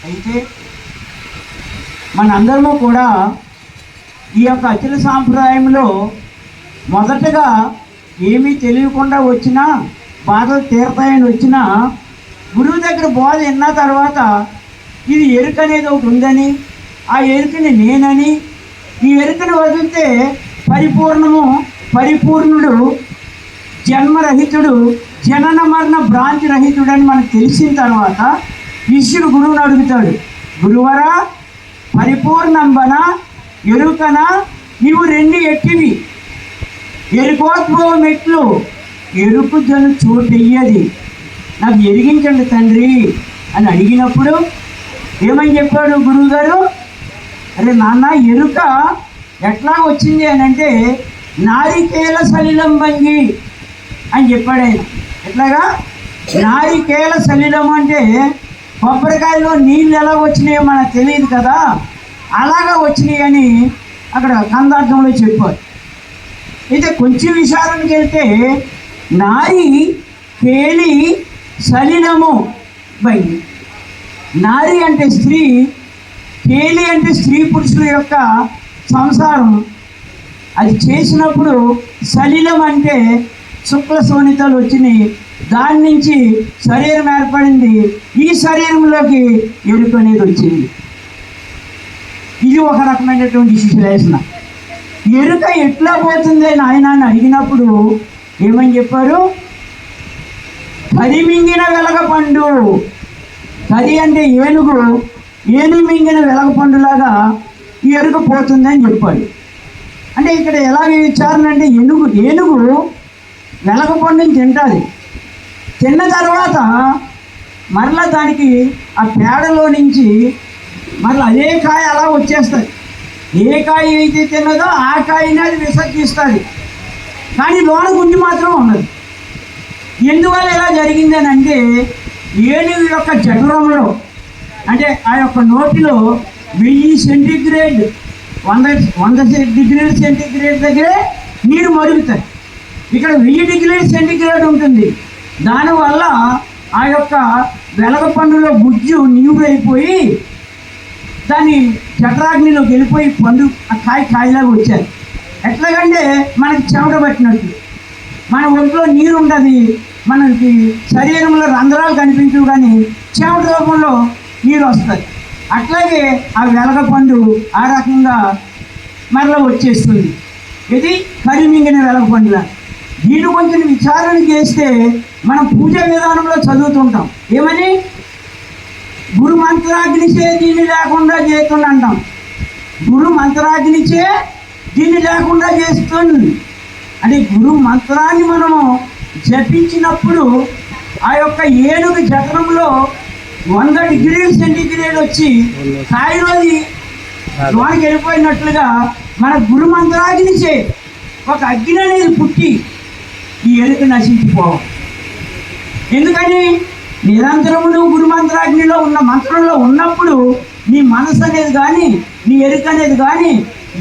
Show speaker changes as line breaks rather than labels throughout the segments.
అయితే మనందరము కూడా ఈ యొక్క అఖిల సాంప్రదాయంలో మొదటగా ఏమీ తెలియకుండా వచ్చినా బాధలు తీరతాయని వచ్చినా గురువు దగ్గర బోధ విన్న తర్వాత ఇది ఎరుక అనేది ఒకటి ఉందని ఆ ఎరుకని నేనని ఈ ఎరుకని వదిలితే పరిపూర్ణము పరిపూర్ణుడు జన్మరహితుడు జనన మరణ భ్రాంతి రహితుడు అని మనకు తెలిసిన తర్వాత శిష్యుడు గురువుని అడుగుతాడు గురువరా పరిపూర్ణంబన ఎరుకన నీవు రెండు ఎక్కివి. ఎరుకోద్భవం మెట్లు ఎరుకు జను చోటెయ్యది. నాకు ఎరిగించండి తండ్రి అని అడిగినప్పుడు ఏమని చెప్పాడు గురువుగారు? అరే నాన్న ఎరుక ఎట్లా వచ్చింది అని అంటే నారికేల సలిలం భంగి అని చెప్పాడు ఆయన. ఎట్లాగా? నారికేల సలిలం అంటే కొబ్బరికాయలో నీళ్ళు ఎలా వచ్చినాయో మనకు తెలియదు కదా. అలాగా వచ్చినాయని అక్కడ కందార్థంలో చెప్పారు. అయితే కొంచెం విషయానికి వెళ్తే నారి కేలి సలిలము పోయింది నారి అంటే స్త్రీ కేలి అంటే స్త్రీ పురుషుల యొక్క సంసారం. అది చేసినప్పుడు సలిలం అంటే శుక్ల శోణితలు వచ్చినాయి. దాని నుంచి శరీరం ఏర్పడింది. ఈ శరీరంలోకి ఎరుపు అనేది వచ్చింది. ఇది ఒక రకమైనటువంటి విశ్లేషణ. ఎరుక ఎట్లా పోతుంది అని ఆయన అడిగినప్పుడు ఏమని చెప్పారు? కది మింగిన వెలగ పండు. అంటే ఏనుగు. ఏనుగు మింగిన వెలగ పండులాగా ఈ ఎరుక పోతుందని చెప్పాడు. అంటే ఇక్కడ ఎలాగ విచారణ అంటే ఏనుగు ఏనుగు వెలగ పండుని తింటుంది. తిన్న తర్వాత మరలా దానికి ఆ పేడలో నుంచి మరలా అదే కాయ అలా వచ్చేస్తుంది ఏ కాయ అయితే తిన్నదో ఆ కాయని అది విసర్జిస్తుంది. కానీ లోన గుండి మాత్రం ఉండదు ఎందువల్ల ఇలా జరిగిందని అంటే ఏనుగు యొక్క జఠరంలో అంటే ఆ యొక్క నోటిలో వెయ్యి సెంటిగ్రేడ్ వంద వంద డిగ్రీల సెంటిగ్రేడ్ దగ్గరే నీరు మరుగుతాయి. ఇక్కడ వెయ్యి డిగ్రీల సెంటిగ్రేడ్ ఉంటుంది. దానివల్ల ఆ యొక్క వెలగ పండులో గుజ్జు నీరు అయిపోయి దాని జఠరాగ్నిలోకి వెళ్ళిపోయి పండు ఆ కాయ కాయలాగా వచ్చారు ఎట్లాగంటే మనకి చెమట పట్టినట్టు. మన ఒంట్లో నీరు ఉండదు మనకి శరీరంలో రంధ్రాలు కనిపించవు కానీ చెమట రూపంలో నీరు వస్తుంది. అట్లాగే ఆ వెలగ పండు ఆ రకంగా మరలా వచ్చేస్తుంది. ఇది కరిమింగిన వెలగ పండులా వీళ్ళు కొంచెం విచారణ చేస్తే మనం పూజా విధానంలో చదువుతుంటాం. ఏమని? గురు మంత్రాగ్నిచే దీన్ని లేకుండా చేస్తుంది అంటాం. గురు మంత్రాగ్నిచే దీన్ని లేకుండా చేస్తుంది అంటే గురు మంత్రాన్ని మనము జపించినప్పుడు ఆ యొక్క ఏనుగు జఠరంలో వంద డిగ్రీల సెంటిగ్రేడ్ వచ్చి కాయలోది లోనికి వెళ్ళిపోయినట్లుగా మన గురు మంత్రాగ్నిచే ఒక అగ్ని అనేది పుట్టి ఈ ఎలుక నశించిపోవు ఎందుకని? నిరంతరము నువ్వు గురుమంత్రాగ్నిలో ఉన్న మంత్రంలో ఉన్నప్పుడు నీ మనసు అనేది కానీ నీ ఎరుక అనేది కానీ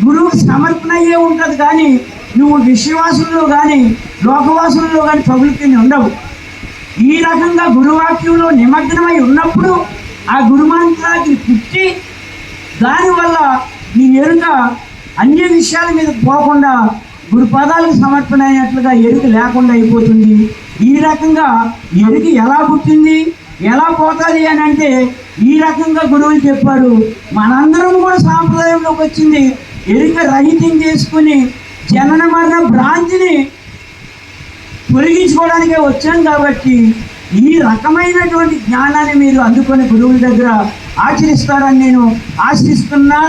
గురువుకు సమర్పణ అయ్యే ఉంటుంది కానీ నువ్వు విశ్వాసంలో కానీ లోకవాసులలో కానీ ప్రవృత్తిని ఉండవు. ఈ రకంగా గురువాక్యంలో నిమగ్నమై ఉన్నప్పుడు ఆ గురుమంత్రాగ్ని పుట్టి దానివల్ల నీ ఎరుక అన్య విషయాల మీద పోకుండా గురు పదాలకు సమర్పణ అయినట్లుగా ఎరుక లేకుండా అయిపోతుంది. ఈ రకంగా ఎరుక ఎలా పుట్టింది? ఎలా పోతుంది అని అంటే ఈ రకంగా గురువులు చెప్పారు. మనందరం కూడా సాంప్రదాయంలోకి వచ్చింది. ఎరుక రహితం చేసుకుని జనన మరణ భ్రాంతిని తొలగించుకోవడానికే వచ్చాం కాబట్టి ఈ రకమైనటువంటి జ్ఞానాన్ని మీరు అందుకొని గురువుల దగ్గర ఆచరిస్తారని నేను ఆశిస్తున్నా.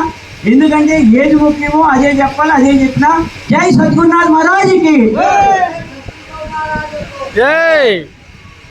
ఎందుకంటే ఏది ముఖ్యమో అదే చెప్పాలి అదే చెప్పినా జై సద్గురునాథ్ మహారాజుకి
జై